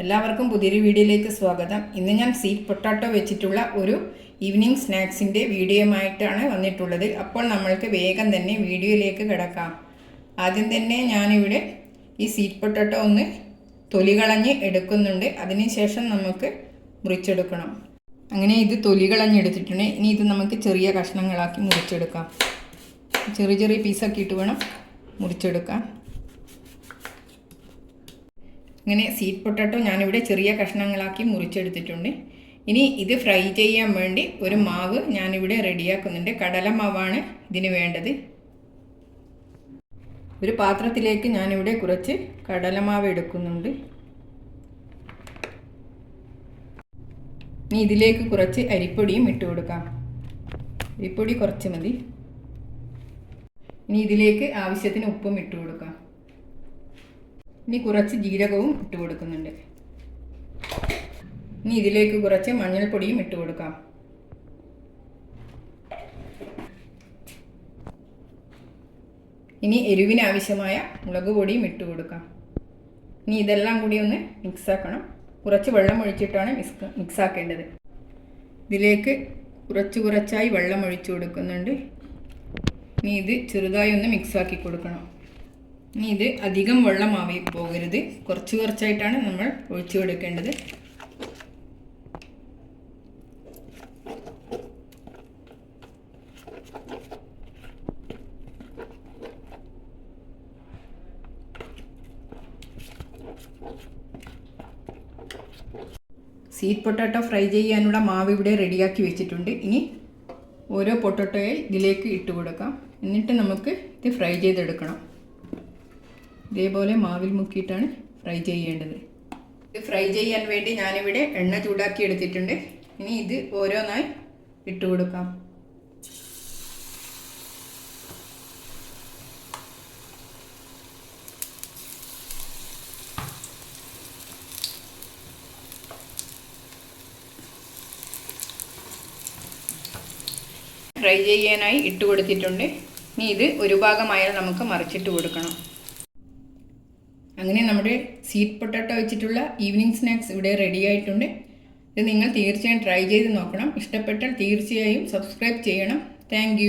എല്ലാവർക്കും പുതിയൊരു വീഡിയോയിലേക്ക് സ്വാഗതം. ഇന്ന് ഞാൻ സ്വീറ്റ് പൊട്ടാട്ടോ വെച്ചിട്ടുള്ള ഒരു ഈവനിങ് സ്നാക്സിന്റെ വീഡിയോയുമായിട്ടാണ് വന്നിട്ടുള്ളത്. അപ്പോൾ നമ്മൾക്ക് വേഗം തന്നെ വീഡിയോയിലേക്ക് കിടക്കാം. ആദ്യം തന്നെ ഞാനിവിടെ ഈ സ്വീറ്റ് പൊട്ടാട്ടോ ഒന്ന് തൊലി കളഞ്ഞ് എടുക്കുന്നുണ്ട്. അതിനുശേഷം നമുക്ക് മുറിച്ചെടുക്കണം. അങ്ങനെ ഇത് തൊലി കളഞ്ഞെടുത്തിട്ടുണ്ട് ഇനി ഇത് നമുക്ക് ചെറിയ കഷ്ണങ്ങളാക്കി മുറിച്ചെടുക്കാം. ചെറിയ ചെറിയ പീസൊക്കെ ഇട്ട് വേണം മുറിച്ചെടുക്കാൻ. ഇങ്ങനെ സ്വീറ്റ് പൊട്ടറ്റോ ഞാനിവിടെ ചെറിയ കഷ്ണങ്ങളാക്കി മുറിച്ചെടുത്തിട്ടുണ്ട്. ഇനി ഇത് ഫ്രൈ ചെയ്യാൻ വേണ്ടി ഒരു മാവ് ഞാനിവിടെ റെഡിയാക്കുന്നുണ്ട് കടല മാവാണ് ഇതിന് വേണ്ടത്. ഒരു പാത്രത്തിലേക്ക് ഞാനിവിടെ കുറച്ച് കടലമാവ് എടുക്കുന്നുണ്ട്. ഇനി ഇതിലേക്ക് കുറച്ച് അരിപ്പൊടിയും ഇട്ട് കൊടുക്കാം. അരിപ്പൊടി കുറച്ച് മതി. ഇനി ഇതിലേക്ക് ആവശ്യത്തിന് ഉപ്പും ഇട്ട് കൊടുക്കാം. ഇനി കുറച്ച് ജീരകവും ഇട്ട് കൊടുക്കുന്നുണ്ട്. ഇനി ഇതിലേക്ക് കുറച്ച് മഞ്ഞൾപ്പൊടിയും ഇട്ട് കൊടുക്കാം. ഇനി എരിവിനാവശ്യമായ മുളക് പൊടിയും ഇട്ട് കൊടുക്കാം. ഇനി ഇതെല്ലാം കൂടി ഒന്ന് മിക്സാക്കണം കുറച്ച് വെള്ളം ഒഴിച്ചിട്ടാണ് മിക്സ് മിക്സാക്കേണ്ടത് ഇതിലേക്ക് കുറച്ച് കുറച്ചായി വെള്ളം ഒഴിച്ചു കൊടുക്കുന്നുണ്ട്. ഇനി ഇത് ചെറുതായി ഒന്ന് മിക്സാക്കി കൊടുക്കണം. ഇനി ഇത് അധികം വെള്ളമാവി പോകരുത്. കുറച്ച് കുറച്ചായിട്ടാണ് നമ്മൾ ഒഴിച്ചു കൊടുക്കേണ്ടത്. സ്വീറ്റ് പൊട്ടാറ്റോ ഫ്രൈ ചെയ്യാനുള്ള മാവ് ഇവിടെ റെഡിയാക്കി വെച്ചിട്ടുണ്ട്. ഇനി ഓരോ പൊട്ടാറ്റോയെ ഇതിലേക്ക് ഇട്ട് കൊടുക്കാം. എന്നിട്ട് നമുക്ക് ഇത് ഫ്രൈ ചെയ്തെടുക്കണം. ഇതേപോലെ മാവിൽ മുക്കിയിട്ടാണ് ഫ്രൈ ചെയ്യേണ്ടത്. ഇത് ഫ്രൈ ചെയ്യാൻ വേണ്ടി ഞാനിവിടെ എണ്ണ ചൂടാക്കി എടുത്തിട്ടുണ്ട്. ഇനി ഇത് ഓരോന്നായി ഇട്ട് കൊടുക്കാം. ഫ്രൈ ചെയ്യാനായി ഇട്ട് കൊടുത്തിട്ടുണ്ട്. ഇനി ഇത് ഒരു ഭാഗമായാൽ നമുക്ക് മറിച്ചിട്ട് കൊടുക്കണം. അങ്ങനെ നമ്മുടെ സ്വീറ്റ് പൊട്ടാട്ടോ വെച്ചിട്ടുള്ള ഈവനിങ് സ്നാക്സ് ഇവിടെ റെഡി ആയിട്ടുണ്ട്. ഇത് നിങ്ങൾ തീർച്ചയായും ട്രൈ ചെയ്ത് നോക്കണം. ഇഷ്ടപ്പെട്ടാൽ തീർച്ചയായും സബ്സ്ക്രൈബ് ചെയ്യണം. താങ്ക്